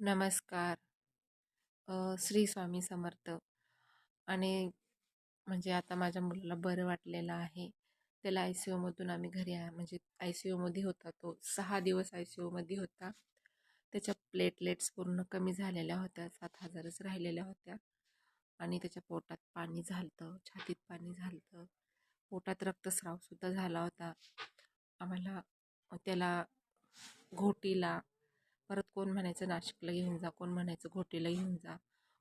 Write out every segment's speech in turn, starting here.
नमस्कार. श्री स्वामी समर्थ. आणि म्हणजे आता माझ्या मुलाला बरं वाटलेलं आहे. त्याला आय सी यूमधून आम्ही घरी आहे म्हणजे आय सी यूमध्ये होता तो. सहा दिवस आय सी यूमध्ये होता. त्याच्या प्लेटलेट्स पूर्ण कमी झालेल्या होत्या. सात हजारच राहिलेल्या होत्या. आणि त्याच्या पोटात पाणी झालं छातीत पाणी झालं पोटात रक्तस्रावसुद्धा झाला होता. आम्हाला त्याला घोटीला परत कोण म्हणायचं नाशिकला घेऊन जा कोण म्हणायचं घोटीला घेऊन जा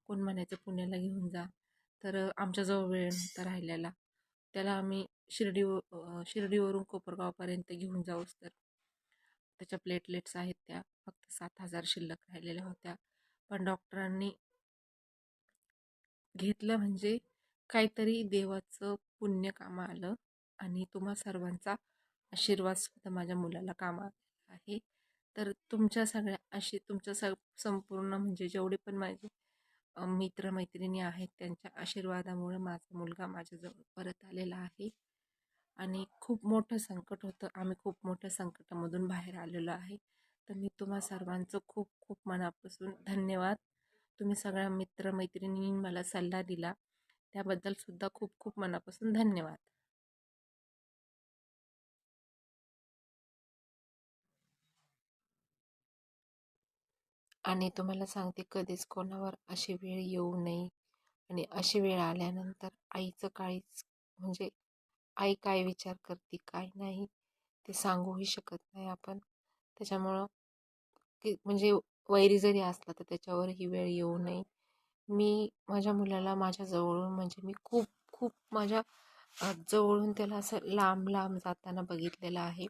कोण म्हणायचं पुण्याला घेऊन जा तर आमच्याजवळ वेळ नव्हता राहिलेला. त्याला आम्ही शिर्डी शिर्डीवरून कोपरगावपर्यंत घेऊन जाऊच तर. त्याच्या प्लेटलेट्स आहेत त्या फक्त सात हजार शिल्लक राहिलेल्या होत्या. पण डॉक्टरांनी घेतलं म्हणजे काहीतरी देवाचं पुण्य कामा आलं आणि तुम्हा सर्वांचा आशीर्वाद सुद्धा माझ्या मुलाला कामा आलेला आहे. तर तुमच्या सगळ्या अशी तुमच्या स संपूर्ण म्हणजे जेवढे पण माझे मित्रमैत्रिणी आहेत त्यांच्या आशीर्वादामुळे माझा मुलगा माझ्याजवळ परत आलेला आहे. आणि खूप मोठं संकट होतं. आम्ही खूप मोठ्या संकटामधून बाहेर आलेलो आहे. तर मी तुम्हा सर्वांचं खूप खूप मनापासून धन्यवाद. तुम्ही सगळ्या मित्रमैत्रिणींनी मला सल्ला दिला. त्याबद्दल सुद्धा खूप खूप मनापासून धन्यवाद. आणि तुम्हाला सांगते कधीच कोणावर अशी वेळ येऊ नये. आणि अशी वेळ आल्यानंतर आईचं काहीच म्हणजे आई काय विचार करते काय नाही ते सांगूही शकत नाही आपण. त्याच्यामुळं की म्हणजे वैरी जरी असला तर त्याच्यावर ही वेळ येऊ नये. मी माझ्या मुलाला माझ्या जवळून म्हणजे मी खूप खूप माझ्या जवळून त्याला असं लांब लांब जाताना बघितलेलं आहे.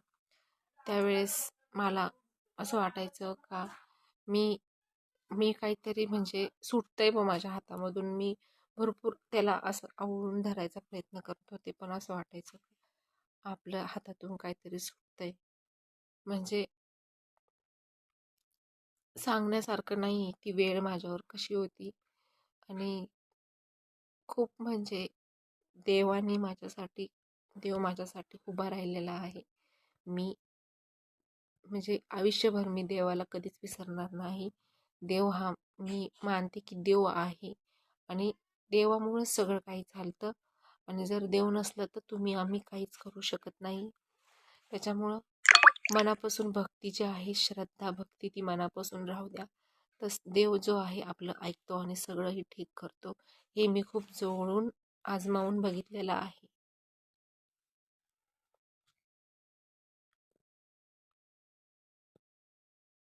त्यावेळेस मला असं वाटायचं का मी मी काहीतरी म्हणजे सुटतंय ब माझ्या हातामधून. मी भरपूर त्याला असं आवळून धरायचा प्रयत्न करत होते पण असं वाटायचं आपल्या हातातून काहीतरी सुटतंय. म्हणजे सांगण्यासारखं नाही ती वेळ माझ्यावर कशी होती. आणि खूप म्हणजे देवाने माझ्यासाठी देव माझ्यासाठी उभा राहिलेला आहे. मी म्हणजे आयुष्यभर मी देवाला कधीच विसरणार नाही. देव हा मी मानते की देव आहे. आणि देवामुळंच सगळं काही चालतं आणि जर देव नसलं तर तुम्ही आम्ही काहीच करू शकत नाही. त्याच्यामुळं मनापासून भक्ती जी आहे श्रद्धा भक्ती ती मनापासून राहू द्या. तस देव जो आहे आपलं ऐकतो आणि सगळंही ठीक करतो. हे मी खूप जवळून आजमावून बघितलेलं आहे.